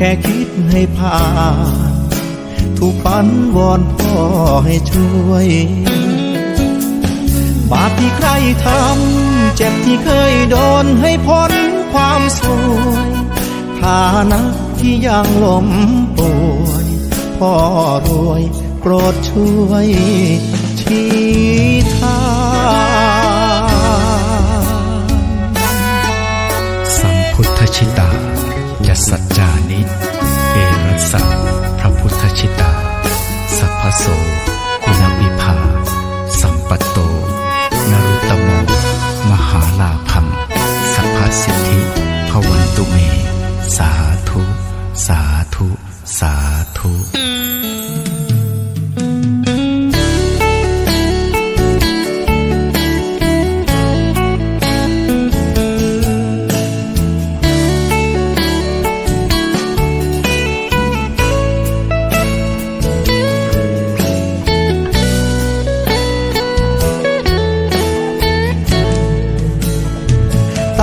แค่คิดให้ผ่าน ถูกปันวอนพ่อให้ช่วย บาปที่ใครทำเจ็บที่เคยโดนให้พ้นความสวยฐานะที่ยังล้มป่วยพ่อรวยโปรดช่วยชี้ทางสัมพุทธชิตา จะสัจจานิ เอรัสสะพระพุทธชิตา สัพพโสคุณวิภา สัมปัตโต นรุตตโม มหาลาพัง สัพพสิทธิพวันตุเม สาธุ สาธุ สาธุ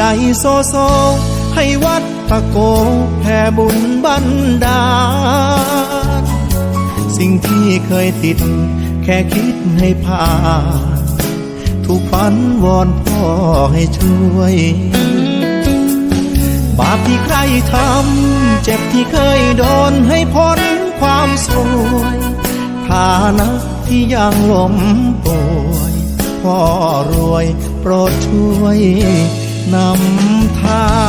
ใจโซโซ ให้วัดตะโกแผ่บุญบันดาลสิ่งที่เคยติด แค่คิดให้ผ่านถูกปันวอนพ่อให้ช่วย บาปที่ใครทำ เจ็บที่เคยโดนให้พ้นความสวยฐานะที่ยังล้มป่วยพ่อรวยโปรดช่วย นำทาง